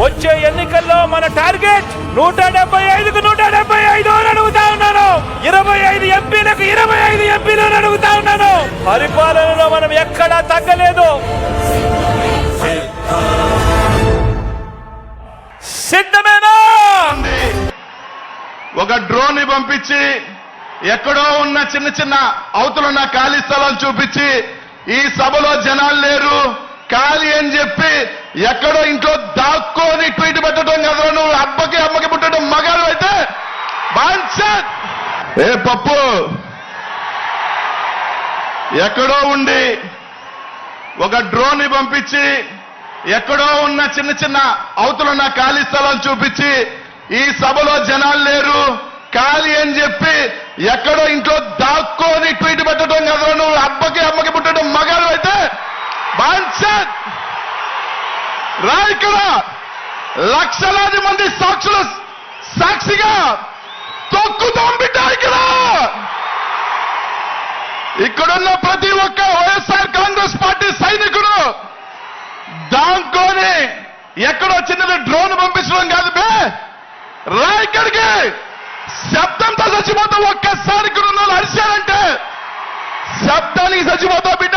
వచ్చే ఎన్నికల్లో మన టార్గెట్ నూట డెబ్బై ఐదుకు నూట డెబ్బై ఐదు అని అడుగుతా ఉన్నాను. ఇరవై ఐదు ఎంపీలకు ఇరవై ఐదు ఎంపీలు అడుగుతా ఉన్నాను. పరిపాలనలో మనం ఎక్కడా తగ్గలేదు. సిద్ధమేనా? ఒక డ్రోన్ని పంపించి ఎక్కడో ఉన్న చిన్న చిన్న అవతలున్న ఖాళీ స్థలాలు చూపించి ఈ సభలో జనాలు లేరు. ఖాళీ అని చెప్పి ఎక్కడో ఇంట్లో దాక్కోని ట్వీట్ పెట్టడం కదా. నువ్వు అబ్బకి అమ్మకి పుట్టడం మగాడు అయితే బాన్సత్ ఏ పప్పు? ఎక్కడో ఉండి ఒక డ్రోన్ని పంపించి ఎక్కడో ఉన్న చిన్న చిన్న అవతలున్న ఖాళీ స్థలాలు చూపించి ఈ సభలో జనాలు లేరు. ఖాళీ అని చెప్పి ఎక్కడో ఇంట్లో దాక్కోని ట్వీట్ పెట్టడం కదా నువ్వు అబ్బకి అమ్మకి పుట్టడం మగాడు అయితే బాన్సత్ రా ఇక్కడ లక్షలాది మంది సాక్షుల సాక్షిగా తొక్కుతాం బిడ్డ ఇక్కడ! ఇక్కడున్న ప్రతి ఒక్క వైఎస్ఆర్ కాంగ్రెస్ పార్టీ సైనికుడు దాంకోని ఎక్కడో చిన్నది డ్రోన్ పంపించడం కాదు బే! రా ఇక్కడికి శబ్దంతో చచ్చిపోతాం ఒక్కసారి ఇక్కడ ఉన్న వాళ్ళు అరిశారంటే శబ్దానికి చచ్చిపోతావు బిడ్డ!